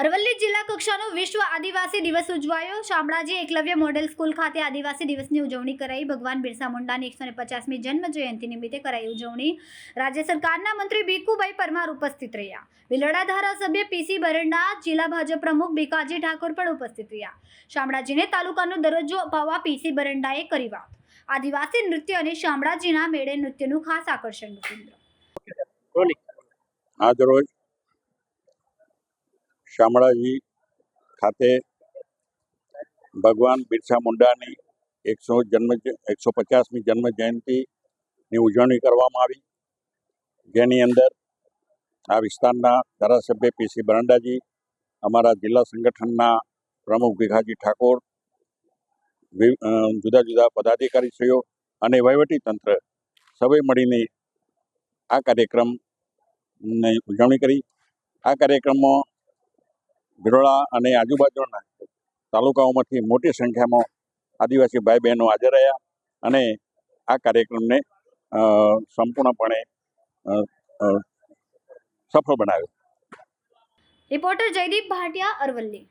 અરવલ્લી જિલ્લા કક્ષાનો વિશ્વ આદિવાસી દિવસ ઉજવાયો. શામળાજી એકલવ્ય મોડેલ સ્કૂલ ખાતે આદિવાસી દિવસની ઉજવણી કરાઈ. ભગવાન બિરસા મુંડાની એકસો પચાસમી જન્મ જયંતિ નિમિત્તે કરાઈ ઉજવણી. રાજ્ય સરકારના મંત્રી ભીખુભાઈ પરમાર ઉપસ્થિત રહ્યા. વિલડા ધારાસભ્ય પીસી બરંડા, જિલ્લા ભાજપ પ્રમુખ ભીખાજી ઠાકોર પણ ઉપસ્થિત રહ્યા. શામળાજીને તાલુકાનો દરજ્જો અપાવવા પીસી બરંડાએ કરી વાત. આદિવાસી નૃત્ય અને શામળાજીના મેળે નૃત્યનું ખાસ આકર્ષણનું કેન્દ્ર. શામળાજી ખાતે ભગવાન બિરસા મુંડાની એકસો જન્મ એકસો પચાસમી જન્મ જયંતિની ઉજવણી કરવામાં આવી. જેની અંદર આ વિસ્તારના ધારાસભ્ય પીસી બરંડાજી, અમારા જિલ્લા સંગઠનના પ્રમુખ ભીખાજી ઠાકોર જુદા જુદા પદાધિકારીશ્રીઓ અને તંત્ર સૌએ મળીને આ કાર્યક્રમની ઉજવણી કરી. આ કાર્યક્રમમાં ભિલોડા અને આજુબાજુના તાલુકાઓમાંથી મોટી સંખ્યામાં આદિવાસી ભાઈ બહેનો હાજર રહ્યા અને આ કાર્યક્રમને સંપૂર્ણપણે સફળ બનાવ્યો. રિપોર્ટર જયદીપ ભાટિયા અરવલ્લી.